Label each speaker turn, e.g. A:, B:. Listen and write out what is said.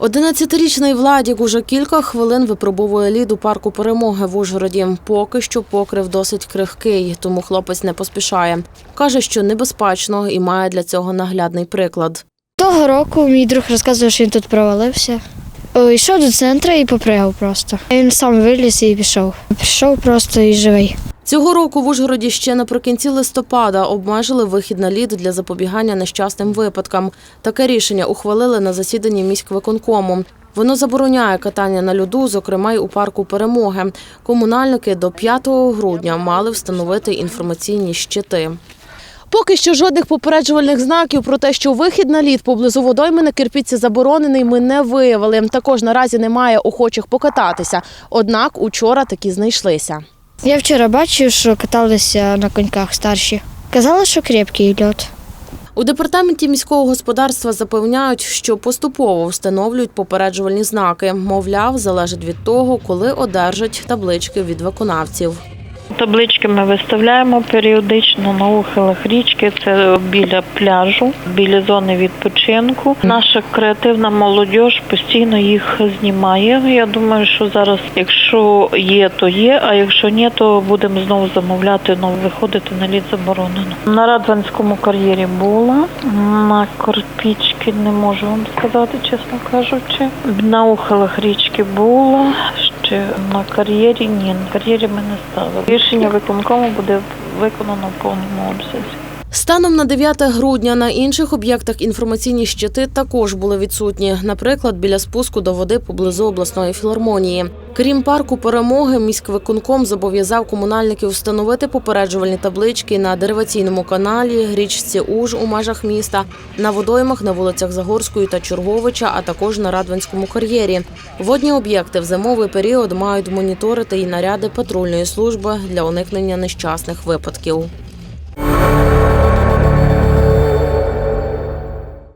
A: 11-річний Владік уже кілька хвилин випробовує лід у парку перемоги в Ужгороді. Поки що покрив досить крихкий, тому хлопець не поспішає. Каже, що небезпечно і має для цього наглядний приклад.
B: Того року мій друг розказував, що він тут провалився. Йшов до центру і попригав просто. Він сам виліз і пішов. Пішов просто і живий.
A: Цього року в Ужгороді ще наприкінці листопада обмежили вихід на лід для запобігання нещасним випадкам. Таке рішення ухвалили на засіданні міськвиконкому. Воно забороняє катання на льоду, зокрема й у парку перемоги. Комунальники до 5 грудня мали встановити інформаційні щити. Поки що жодних попереджувальних знаків про те, що вихід на лід поблизу водойми на Кирпіці заборонений, ми не виявили. Також наразі немає охочих покататися. Однак учора такі знайшлися.
B: Я вчора бачив, що каталися на коньках старші. Казали, що крепкий льот.
A: У департаменті міського господарства запевняють, що поступово встановлюють попереджувальні знаки. Мовляв, залежить від того, коли одержать таблички від виконавців.
C: Таблички ми виставляємо періодично на ухилах річки. Це біля пляжу, біля зони відпочинку. Наша креативна молодь постійно їх знімає. Я думаю, що зараз, якщо є, то є. А якщо ні, то будемо знову замовляти. Ну виходити на лід заборонено. На Радванському кар'єрі була на Корпічки не можу вам сказати, чесно кажучи. На ухилах річки була. Ще на кар'єрі ні, на кар'єрі ми не ставили. Рішення виконкому буде виконано в повному обсязі.
A: Станом на 9 грудня на інших об'єктах інформаційні щити також були відсутні, наприклад, біля спуску до води поблизу обласної філармонії. Крім парку перемоги, міськвиконком зобов'язав комунальників встановити попереджувальні таблички на дериваційному каналі, річці Уж у межах міста, на водоймах на вулицях Загорської та Чорговича, а також на Радванському кар'єрі. Водні об'єкти в зимовий період мають моніторити і наряди патрульної служби для уникнення нещасних випадків.